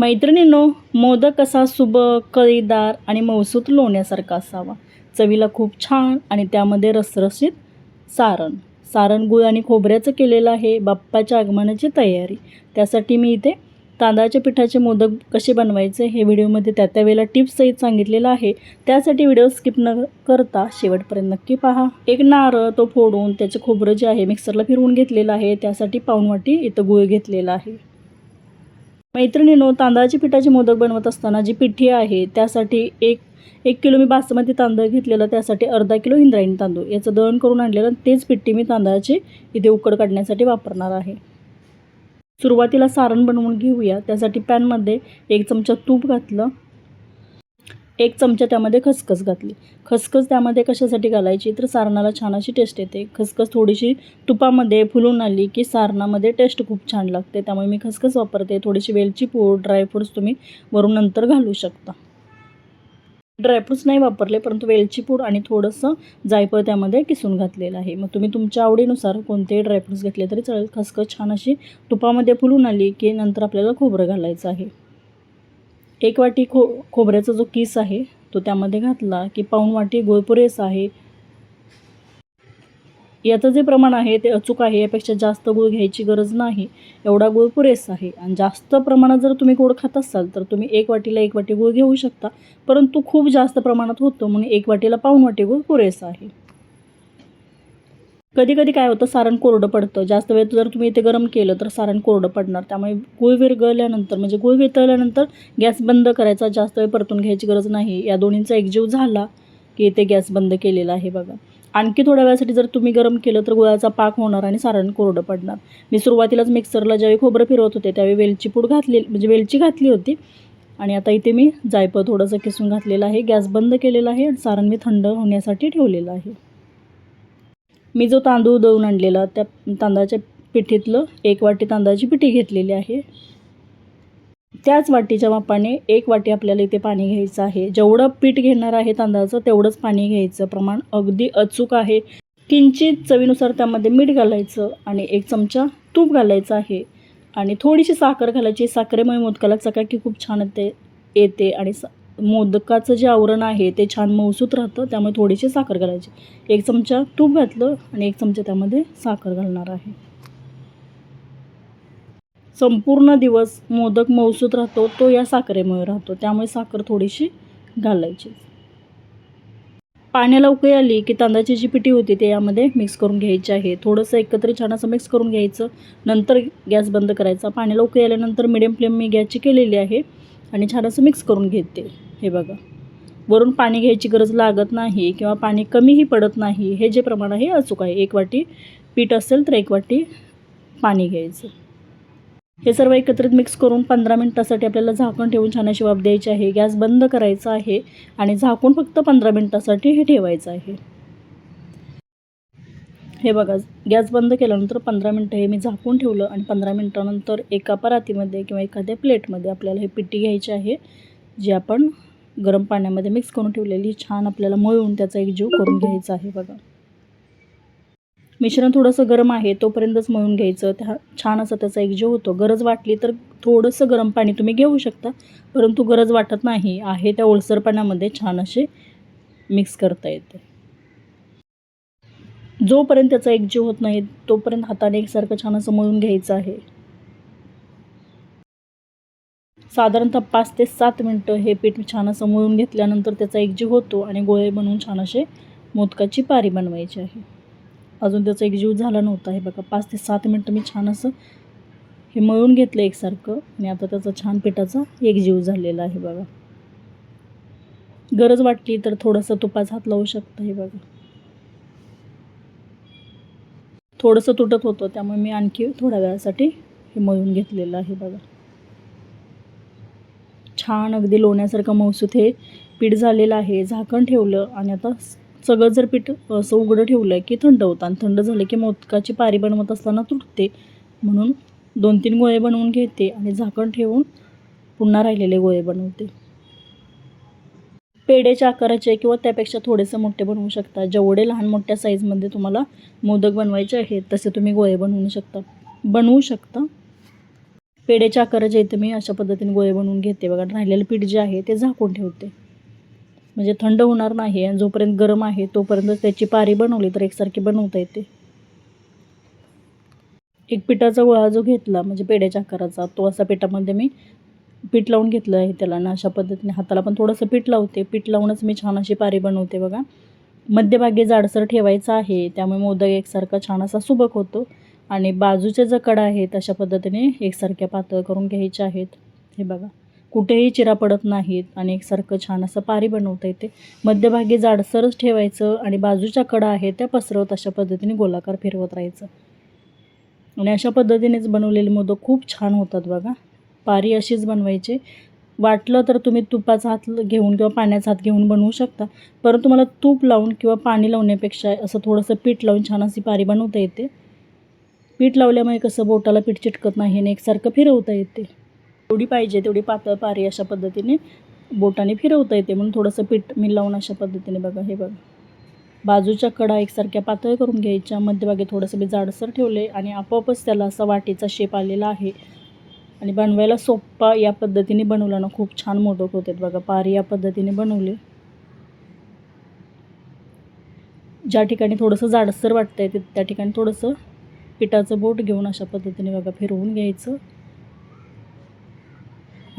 मैत्रिणींनो मोदक असा सुबक कळीदार आणि मौसूत लोण्यासारखा असावा. चवीला खूप छान आणि त्यामध्ये रसरशीत सारण. सारण गुळ आणि खोबऱ्याचं केलेलं आहे बाप्पाच्या आगमनाची तयारी. त्यासाठी मी इथे तांदळाच्या पिठाचे मोदक कसे बनवायचे हे व्हिडिओमध्ये त्या त्या वेळेला टिप्ससहित सांगितलेलं आहे. त्यासाठी व्हिडिओ स्किप न करता शेवटपर्यंत नक्की पहा. एक नारळ तो फोडून त्याचे खोबरं जे आहे मिक्सरला फिरवून घेतलेलं आहे. त्यासाठी पाऊण वाटी इथं गुळ घेतलेला आहे. मैत्रिणीनो तांदळाची पिठाची मोदक बनवत असताना जी पिठी आहे त्यासाठी एक एक किलो मी बासमती तांदूळ घेतलेला त्यासाठी अर्धा किलो इंद्रायणी तांदूळ. याचं दळण करून आणलेलं तेच पिठी मी तांदळाची इथे उकड काढण्यासाठी वापरणार आहे. सुरुवातीला सारण बनवून घेऊया. त्यासाठी पॅनमध्ये एक चमचा तूप घातलं. एक चमचा त्यामध्ये खसखस घातली. खसखस त्यामध्ये कशासाठी घालायची? तर सारणाला छान अशी टेस्ट येते. खसखस थोडीशी तुपामध्ये फुलून आली की सारणामध्ये टेस्ट खूप छान लागते. त्यामुळे मी खसखस वापरते. थोडीशी वेलची पूड ड्रायफ्रूट्स तुम्ही वरून नंतर घालू शकता. ड्रायफ्रूट्स नाही वापरले परंतु वेलची पूड आणि थोडंसं जायफळ त्यामध्ये किसून घातलेलं आहे. मग तुम्ही तुमच्या आवडीनुसार कोणतेही ड्रायफ्रूट्स घेतले तरी चालेल. खसखस छान अशी तुपामध्ये फुलून आली की नंतर आपल्याला खोबरं घालायचं आहे. एक वाटी खो खोबऱ्याचा जो किस आहे तो त्यामध्ये घातला की पाऊण वाटी गुळ आहे. याचं जे प्रमाण आहे ते अचूक आहे यापेक्षा जास्त गुळ घ्यायची गरज नाही. एवढा गुळ पुरेस आहे. आणि जास्त प्रमाणात जर तुम्ही गोड खात असाल तर तुम्ही एक वाटीला एक वाटी गुळ घेऊ शकता. परंतु खूप जास्त प्रमाणात होतो म्हणून एक वाटीला पाऊण वाटी गुळ पुरेसा आहे. कधी कधी काय होतं सारण कोरडं पडतं. जास्त वेळ जर तुम्ही इथे गरम केलं तर सारण कोरडं पडणार. त्यामुळे गुळ विरघळल्यानंतर म्हणजे गुळ वितळल्यानंतर गॅस बंद करायचा. जास्त वेळ परतून घ्यायची गरज नाही. या दोन्हींचा एकजीव झाला की इथे गॅस बंद केलेला आहे बघा. आणखी थोड्या वेळासाठी जर तुम्ही गरम केलं तर गुळाचा पाक होणार आणि सारण कोरडं पडणार. मी सुरुवातीलाच मिक्सरला ज्यावेळी खोबरं फिरवत होते त्यावेळी वेलची पूड घातली म्हणजे वेलची घातली होती. आणि आता इथे मी जायफळ थोडंसं किसून घातलेलं आहे. गॅस बंद केलेला आहे आणि सारण मी थंड होण्यासाठी ठेवलेलं आहे. मी जो तांदूळ दळून आणलेला त्या तांदळाच्या पिठीतलं एक वाटी तांदळाची पिठी घेतलेली आहे. त्याच वाटीच्या मापाने एक वाटी आपल्याला इथे पाणी घ्यायचं आहे. जेवढं पीठ घेणार आहे तांदळाचं तेवढंच पाणी घ्यायचं. प्रमाण अगदी अचूक आहे. किंचित चवीनुसार त्यामध्ये मीठ घालायचं आणि एक चमचा तूप घालायचं आहे. आणि थोडीशी साखर घालायची. साखरेमुळे मोदकाला चकाकी खूप छान येते येते आणि सा मोदकाचं जे आवरण आहे ते छान मऊसूत राहतं त्यामुळे थोडीशी साखर घालायची. एक चमचा तूप घातलं आणि एक चमचा त्यामध्ये साखर घालणार आहे. संपूर्ण दिवस मोदक मऊसूत राहतो तो या साखरेमुळे राहतो. त्यामुळे साखर थोडीशी घालायची. पाण्याला उकळी आली की तांदळाची जी पिठी होती ते यामध्ये मिक्स करून घ्यायची आहे. थोडंसं एकत्र छान असं मिक्स करून घ्यायचं. नंतर गॅस बंद करायचा. पाण्याला उकळी आल्यानंतर मिडियम फ्लेम मी गॅसची केलेली आहे आणि छान असं मिक्स करून घेते. हे बघा. वरून पाणी घ्यायची गरज लागत नाही किंवा पाणी कमीही पडत नाही हे जे प्रमाण आहे अचूक आहे. एक वाटी पीठ असेल तर एक वाटी पाणी घ्यायचं. हे सर्व एकत्रित मिक्स करून पंधरा मिनटासाठी आपल्याला झाकण ठेवून छान अशी वाफ द्यायची आहे. गॅस बंद करायचा आहे आणि झाकून फक्त पंधरा मिनटासाठी हे ठेवायचं आहे. हे बघा गॅस बंद केल्यानंतर पंधरा मिनटं हे मी झाकून ठेवलं आणि पंधरा मिनटानंतर एका परातीमध्ये किंवा एखाद्या प्लेटमध्ये आपल्याला हे पिठी घ्यायची आहे जी आपण गरम पाण्यामध्ये मिक्स करून ठेवलेली छान आपल्याला मळून त्याचा एक जीव करून घ्यायचा आहे बघा. मिश्रण थोडंसं गरम आहे तोपर्यंतच मळून घ्यायचं. त्या छान असं त्याचा एक जीव होतो. गरज वाटली तर थोडंसं गरम पाणी तुम्ही घेऊ शकता परंतु गरज वाटत नाही. आहे त्या ओलसर पाण्यामध्ये छान असे मिक्स करता येते. जोपर्यंत त्याचा एक जीव होत नाही तोपर्यंत हाताने एकसारखं छान असं मळून घ्यायचं आहे. साधारणतः पाच ते सात मिनटं हे पीठ छान असं मळून घेतल्यानंतर त्याचा एक जीव होतो आणि गोळे बनवून छान असे मोदकाची पारी बनवायची आहे. अजून त्याचा एक जीव झाला नव्हता. हे बघा पाच ते सात मिनटं मी छान असं हे मळून घेतलं एकसारखं आणि आता त्याचा छान पिठाचा एक जीव झालेला आहे बघा. गरज वाटली तर थोडंसं तुपाचा हात लावू शकता हे बघा. थोडंसं तुटत होतं त्यामुळे मी आणखी थोड्या वेळासाठी हे मळून घेतलेलं आहे बघा. छान अगदी लोण्यासारखं मौसूत हे पीठ झालेलं आहे. झाकण ठेवलं आणि आता सगळं जर पीठ असं उघडं ठेवलं की थंड होतं आणि थंड झालं की मोदकाची पारी बनवत असताना तुटते. म्हणून दोन तीन गोळे बनवून घेते आणि झाकण ठेवून पुन्हा राहिलेले गोळे बनवते. पेड्याच्या आकाराचे किंवा त्यापेक्षा थोडेसे मोठे बनवू शकता. जेवढे लहान मोठ्या साईजमध्ये तुम्हाला मोदक बनवायचे आहेत तसे तुम्ही गोळे बनवू शकता. बनवू शकता. पेढ्याच्या आकाराच्या इथं मी अशा पद्धतीने गोळे बनवून घेते बघा. राहिलेलं पीठ जे आहे ते झाकून ठेवते. म्हणजे थंड होणार नाही आणि जोपर्यंत गरम आहे तोपर्यंत त्याची पारी बनवली तर एकसारखी बनवता येते. एक पिठाचा गोळा जो घेतला म्हणजे पेढ्याच्या आकाराचा तो असा पिठामध्ये मी पीठ लावून घेतलं आहे त्याला आणि अशा पद्धतीने हाताला पण थोडंसं पीठ लावते. पीठ लावूनच मी छान अशी पारी बनवते बघा. मध्यभागी जाडसर ठेवायचा आहे त्यामुळे मोदक एकसारखा छान असा सुबक होतो. आणि बाजूच्या ज्या कडा आहेत अशा पद्धतीने एकसारख्या पातळ करून घ्यायच्या आहेत. हे बघा कुठेही चिरा पडत नाहीत आणि एकसारखं छान असं पारी बनवता येते. मध्यभागी जाडसरच ठेवायचं आणि बाजूच्या कडा आहेत त्या पसरवत अशा पद्धतीने गोलाकार फिरवत राहायचं. आणि अशा पद्धतीनेच बनवलेले मोदक खूप छान होतात बघा. पारी अशीच बनवायची. वाटलं तर तुम्ही तुपाचा हात घेऊन किंवा पाण्याचा हात घेऊन बनवू शकता. परंतु मला तूप लावून किंवा पाणी लावण्यापेक्षा असं थोडंसं पीठ लावून छान अशी पारी बनवता येते. पीठ लावल्यामुळे कसं बोटाला पीठ चिटकत नाही आणि एकसारखं फिरवता येते. जेवढी पाहिजे तेवढी पातळ पारी अशा पद्धतीने बोटाने फिरवता येते. म्हणून थोडंसं पीठ मी लावून अशा पद्धतीने बघा. हे बघा. बाजूच्या कडा एकसारख्या पातळ करून घ्यायच्या. मध्यभागी थोडंसं मी जाडसर ठेवले आणि आपोआपच त्याला असा वाटीचा शेप आलेला आहे. आणि बनवायला सोप्पा या पद्धतीने बनवला ना खूप छान मोदक होतात बघा. पारी या पद्धतीने बनवले. ज्या ठिकाणी थोडंसं जाडसर वाटतं आहे त्या ठिकाणी थोडंसं पिठाचं बोट घेऊन अशा पद्धतीने बघा फिरवून घ्यायचं.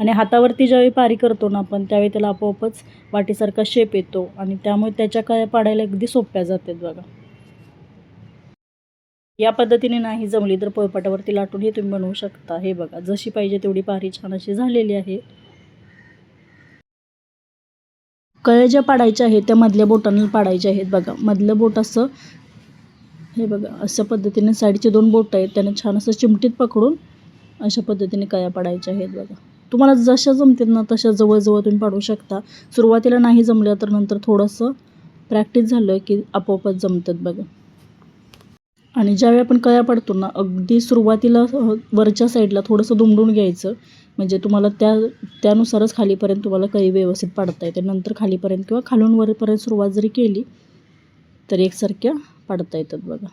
आणि हातावरती ज्यावेळी पारी करतो ना आपण त्यावेळी त्याला आपोआपच वाटीसारखा शेप येतो. आणि त्यामुळे त्याच्या काय पाडायला अगदी सोप्या जातात बघा. या पद्धतीने नाही जमली तर पोळपाटावरती लाटून हे तुम्ही बनवू शकता. हे बघा जशी पाहिजे तेवढी पारी छान अशी झालेली आहे. कळ्या ज्या पाडायच्या आहेत त्या मधल्या बोटांना पाडायच्या आहेत बघा. मधलं बोट असं हे बघा अशा पद्धतीने साईडचे दोन बोट आहेत त्याने छान असं चिमटीत पकडून अशा पद्धतीने कया पाडायच्या आहेत बघा. तुम्हाला जशा जमतील ना तशा जवळजवळ तुम्ही पाडू शकता. सुरुवातीला नाही जमलं तर नंतर थोडंसं प्रॅक्टिस झालं की आपोआपच जमतात बघा. आणि ज्यावेळी आपण कया पाडतो ना अगदी सुरुवातीला वरच्या साईडला थोडंसं दुमडून घ्यायचं. म्हणजे तुम्हाला त्या त्यानुसारच खालीपर्यंत तुम्हाला कळी व्यवस्थित पाडता येते. नंतर खालीपर्यंत किंवा खालून वरपर्यंत सुरुवात जरी केली तरी एकसारख्या पाडता येतात बघा.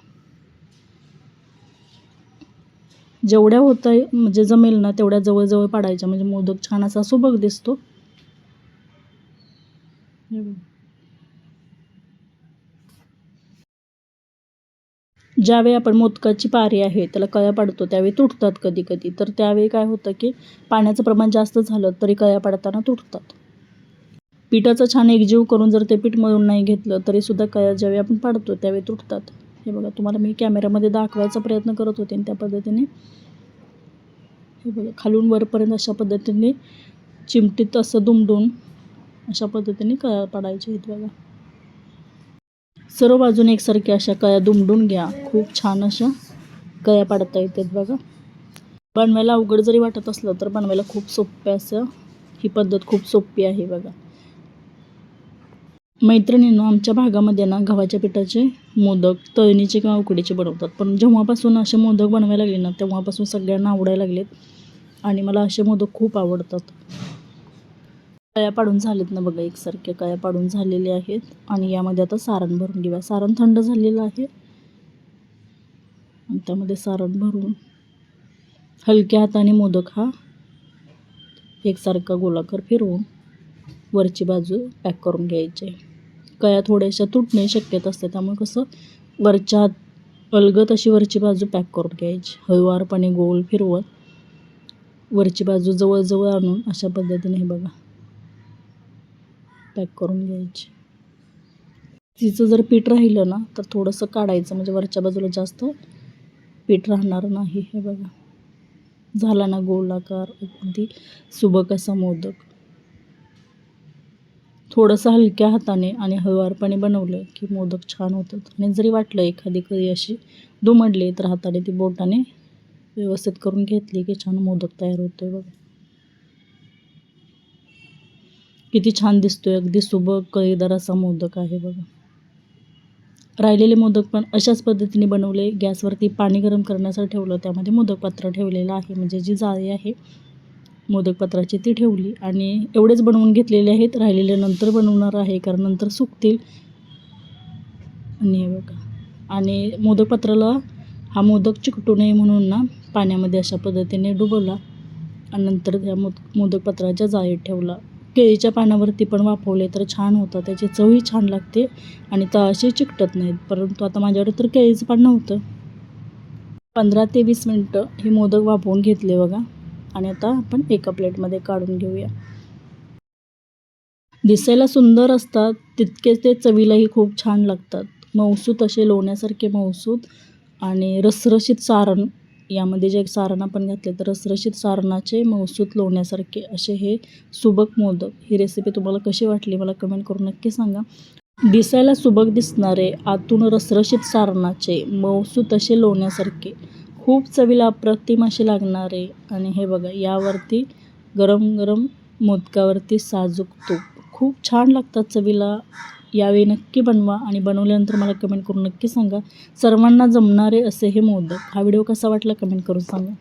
जेवढ्या होता म्हणजे जमेल ना तेवढ्या जवळजवळ पाडायच्या. म्हणजे मोदक छान असा सुबक दिसतो. ज्यावेळी आपण मोदकाची पारी आहे त्याला कळ्या पाडतो त्यावेळी तुटतात कधी कधी तर त्यावेळी काय होतं की पाण्याचं प्रमाण जास्त झालं तरी कळ्या पाडताना तुटतात. पिठाचा छान एकजीव करून जर ते पीठ मळून नाही घेतलं तरीसुद्धा कळ्या ज्यावेळी आपण पाडतो त्यावेळी तुटतात. हे बघा तुम्हाला मी कॅमेऱ्यामध्ये दाखवायचा प्रयत्न करत होते आणि त्या पद्धतीने हे बघा खालून वरपर्यंत अशा पद्धतीने चिमटीत असं दुमडून अशा पद्धतीने कळ्या पाडायच्या आहेत बघा. सर्व बाजूने एकसारख्या अशा कळ्या दुमडून घ्या. खूप छान अशा कळ्या पाडता येतात बघा. बनवायला अवघड जरी वाटत असलं तर बनवायला खूप सोपं असं ही पद्धत खूप सोपी आहे बघा. मैत्रिणींनो आमच्या भागामध्ये ना गव्हाच्या पिठाचे मोदक तळणीचे किंवा उकडीचे बनवतात. पण जेव्हापासून असे मोदक बनवायला लागले ना तेव्हापासून सगळ्यांना आवडायला लागलेत आणि मला असे मोदक खूप आवडतात. कळ्या पाडून झालेत ना बघा एकसारख्या कळ्या पाडून झालेले आहेत आणि यामध्ये आता सारण भरून घेऊया. सारण थंड झालेलं आहे. आणि त्यामध्ये सारण भरून हलक्या हाताने मोदक हा एकसारखा गोलाकार फिरवून वरची बाजू पॅक करून घ्यायची कळ्या थोड्याशा तुटणे शक्यता असते त्यामुळे कसं वरच्या अलगत अशी वरची बाजू पॅक करून घ्यायची. हळुवारपणे गोल फिरवत वरची बाजू जवळजवळ आणून अशा पद्धतीने हे बघा पॅक करून घ्यायची. तिचं जर पीठ राहिलं ना तर थोडंसं काढायचं. म्हणजे वरच्या बाजूला जास्त पीठ राहणार नाही. हे बघा. झाला ना गोलाकार अगदी सुबक असा मोदक. थोडंसं हलक्या हाताने आणि हळवारपणे बनवलं की मोदक छान होतात. आणि जरी वाटलं एखादी कळी अशी दुमडली तर हाताने ती बोटाने व्यवस्थित करून घेतली की छान मोदक तयार होतोय बघा. किती छान दिसतोय अगदी सुबक कळीदार असा मोदक आहे बघा. राहिलेले मोदक पण अशाच पद्धतीने बनवले. गॅसवरती पाणी गरम करण्यासाठी ठेवलं त्यामध्ये मोदक पात्र ठेवलेलं आहे. म्हणजे जी जाळी आहे मोदकपत्राची ती ठेवली आणि एवढेच बनवून घेतलेले आहेत. राहिलेले नंतर बनवणार आहे कारण नंतर सुकतील. आणि बघा. आणि मोदकपत्राला हा मोदक चिकटू नये म्हणून ना पाण्यामध्ये अशा पद्धतीने डुबवला आणि नंतर त्या मोद मोदकपत्राच्या जाळीत ठेवला. केळीच्या पानावरती पण वाफवले तर छान होतं. त्याची चवही छान लागते आणि तळाशी चिकटत नाहीत. परंतु आता माझ्याकडे तर केळीचं पान नव्हतं. पंधरा ते वीस मिनटं हे मोदक वाफवून घेतले बघा. आणि आता आपण एका प्लेटमध्ये काढून घेऊया. दिसायला सुंदर असतात तितकेच ते चवीलाही खूप छान लागतात. मऊसूत असे लोण्यासारखे मऊसूत आणि रसरशीत सारण यामध्ये जे सारण आपण घातले तर रसरशीत सारणाचे मऊसूत लोण्यासारखे असे हे सुबक मोदक. ही रेसिपी तुम्हाला कशी वाटली मला कमेंट करून नक्की सांगा. दिसायला सुबक दिसणारे आतून रसरशीत सारणाचे मऊसूत असे लोण्यासारखे खूप चवीला अप्रतिम असे लागणारे आणि हे बघा यावरती गरम गरम मोदकावरती साजूक तूप. खूप छान लागतात चवीला. यावेळी नक्की बनवा आणि बनवल्यानंतर मला कमेंट करून नक्की सांगा. सर्वांना जमणारे असे हे मोदक. हा व्हिडिओ कसा वाटला कमेंट करून सांगा.